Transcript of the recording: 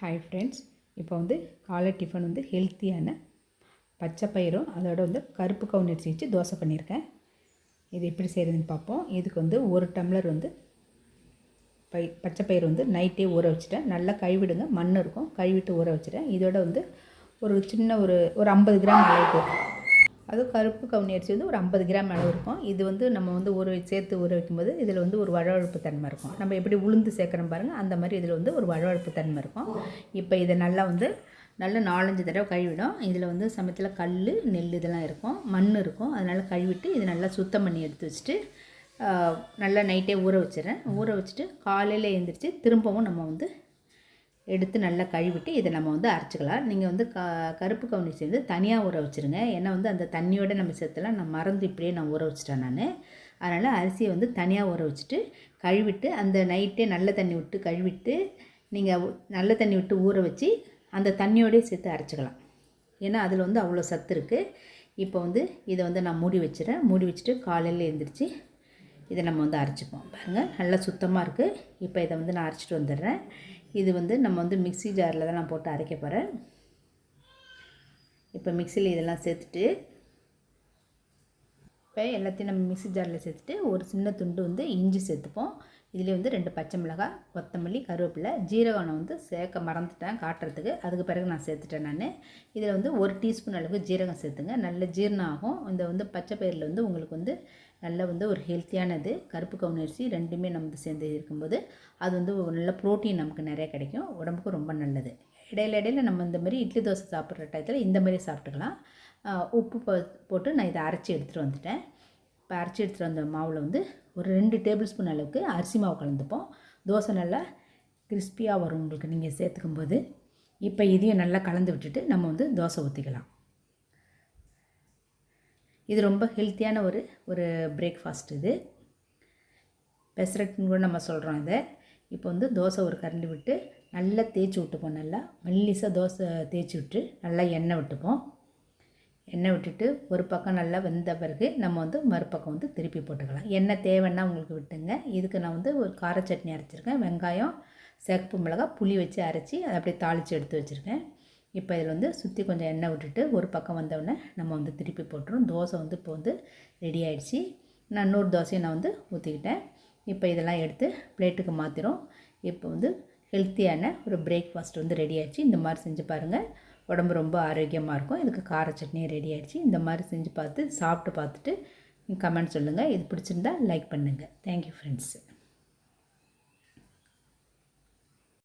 Hi friends இப்போ வந்து காலை டிஃபன் வந்து ஹெல்த்தியான பச்சை பயிரும் அதோட வந்து கருப்பு கவுன் வச்சு தோசை பண்ணியிருக்கேன் இது எப்படி செய்கிறதுன்னு பார்ப்போம் இதுக்கு வந்து ஒரு டம்ளர் வந்து பை பச்சை பயிர் வந்து நைட்டே ஊற வச்சுட்டேன். நல்லா கழுவிடுங்க. மண் இருக்கும். கழுவிட்டு ஊற வச்சுட்டேன். இதோட வந்து ஒரு சின்ன ஒரு ஒரு ஐம்பது கிராம் அளவுக்கு அதுவும் கருப்பு கவுனி அரிசி வந்து ஒரு ஐம்பது கிராம் அளவு இருக்கும். இது வந்து நம்ம வந்து ஊற சேர்த்து ஊற வைக்கும்போது இதில் வந்து ஒரு வழவழப்பு தன்மை இருக்கும். நம்ம எப்படி உளுந்து சேர்க்குறோம் பாருங்கள் அந்த மாதிரி இதில் வந்து ஒரு வழவழப்பு தன்மை இருக்கும். இப்போ இதை நல்லா வந்து நல்லா நாலஞ்சு தடவை கழுவிடும். இதில் வந்து சமயத்தில் கல் நெல் இதெல்லாம் இருக்கும். மண் இருக்கும். அதனால் கழுவிட்டு இது நல்லா சுத்தம் பண்ணி எடுத்து வச்சுட்டு நல்லா நைட்டே ஊற வச்சிடறேன். ஊற வச்சுட்டு காலையில் எழுந்திரிச்சு திரும்பவும் நம்ம வந்து எடுத்து நல்லா கழுவிட்டு இதை நம்ம வந்து அரைச்சிக்கலாம். நீங்கள் வந்து க கருப்பு கவுனி சேர்ந்து தனியாக ஊற வச்சுருங்க. ஏன்னா வந்து அந்த தண்ணியோடு நம்ம சேர்த்துலாம் நான் மறந்து இப்படியே நான் ஊற வச்சுட்டேன் நான். அதனால் அரிசியை வந்து தனியாக ஊற வச்சுட்டு கழுவிட்டு அந்த நைட்டே நல்ல தண்ணி விட்டு கழுவிட்டு நீங்கள் நல்ல தண்ணி விட்டு ஊற வச்சு அந்த தண்ணியோடய சேர்த்து அரைச்சிக்கலாம். ஏன்னா அதில் வந்து அவ்வளோ சத்து இருக்குது இப்போ வந்து இதை வந்து நான் மூடி வச்சுறேன் மூடி வச்சுட்டு காலையில் எழுந்திரிச்சு இதை நம்ம வந்து அரைச்சிப்போம். பாருங்கள் நல்லா சுத்தமாக இருக்குது இப்போ இதை வந்து நான் அரைச்சிட்டு வந்துடுறேன். இது வந்து நம்ம வந்து மிக்சி ஜாரில் தான் நான் போட்டு அரைக்க போகிறேன். இப்போ மிக்சியில் இதெல்லாம் சேர்த்துட்டு இப்போ எல்லாத்தையும் நம்ம மிக்சி ஜாரில் சேர்த்துட்டு ஒரு சின்ன துண்டு வந்து இஞ்சி சேர்த்துப்போம். இதுலேயே வந்து ரெண்டு பச்சை மிளகாய் கொத்தமல்லி கருவேப்பிலை ஜீரகம் நான் வந்து சேர்க்க மறந்துட்டேன் காட்டுறதுக்கு. அதுக்கு பிறகு நான் சேர்த்துட்டேன் நான். இதில் வந்து ஒரு டீஸ்பூன் அளவுக்கு ஜீரகம் சேர்த்துங்க. நல்ல ஜீரணம் ஆகும். இந்த வந்து பச்சை பயிரில் வந்து உங்களுக்கு வந்து நல்ல வந்து ஒரு ஹெல்த்தியானது கருப்பு கவுன் அரிசி ரெண்டுமே நம்ம சேர்ந்து இருக்கும்போது அது வந்து நல்ல ப்ரோட்டீன் நமக்கு நிறைய கிடைக்கும். உடம்புக்கு ரொம்ப நல்லது. இடையில இடையில நம்ம இந்த மாதிரி இட்லி தோசை சாப்பிட்ற டயத்தில் இந்த மாதிரி சாப்பிட்டுக்கலாம். உப்பு போட்டு நான் இதை அரைச்சி எடுத்துகிட்டு வந்துட்டேன். இப்போ அரைச்சி எடுத்துகிட்டு வந்த மாவில் வந்து ஒரு ரெண்டு டேபிள் ஸ்பூன் அளவுக்கு அரிசி மாவு கலந்துப்போம். தோசை நல்லா கிறிஸ்பியாக வரும் உங்களுக்கு நீங்கள் சேர்த்துக்கும் போது இப்போ இதையும் நல்லா கலந்து விட்டுட்டு நம்ம வந்து தோசை ஊற்றிக்கலாம் இது ரொம்ப ஹெல்த்தியான ஒரு ஒரு பிரேக்ஃபாஸ்ட் இது. பெசரட்னு கூட நம்ம சொல்கிறோம் இதை. இப்போ வந்து தோசை ஒரு கரண்டி விட்டு நல்லா தேய்ச்சி விட்டுப்போம் நல்லா. மெல்லிசாக தோசை தேய்ச்சி விட்டு நல்லா எண்ணெய் விட்டுப்போம். எண்ணெய் விட்டுட்டு ஒரு பக்கம் நல்லா வெந்த பிறகு நம்ம வந்து மறுபக்கம் வந்து திருப்பி போட்டுக்கலாம். எண்ணெய் தேவைன்னா உங்களுக்கு விட்டுங்க. இதுக்கு நான் வந்து ஒரு கார சட்னி அரைச்சிருக்கேன். வெங்காயம் சிகப்பு மிளகாய் புளி வச்சு அரைச்சி அதை அப்படியே தாளித்து எடுத்து வச்சுருக்கேன். இப்போ இதில் வந்து சுற்றி கொஞ்சம் எண்ணெய் விட்டுட்டு ஒரு பக்கம் வந்தவுடனே நம்ம வந்து திருப்பி போட்டுரும் தோசை வந்து இப்போ வந்து ரெடி ஆகிடுச்சி நான் நூறு தோசையை நான் வந்து ஊற்றிக்கிட்டேன் இப்போ இதெல்லாம் எடுத்து பிளேட்டுக்கு மாற்றிடும் இப்போ வந்து ஹெல்த்தியான ஒரு பிரேக்ஃபாஸ்ட் வந்து ரெடி ஆகிடுச்சு இந்த மாதிரி செஞ்சு பாருங்கள் உடம்பு ரொம்ப ஆரோக்கியமாக இருக்கும். இதுக்கு கார சட்னி ரெடி ஆகிடுச்சு இந்த மாதிரி செஞ்சு பார்த்து சாப்பிட்டு பார்த்துட்டு கமெண்ட் சொல்லுங்கள் இது பிடிச்சிருந்தா லைக் பண்ணுங்கள் தேங்க்யூ ஃப்ரெண்ட்ஸ்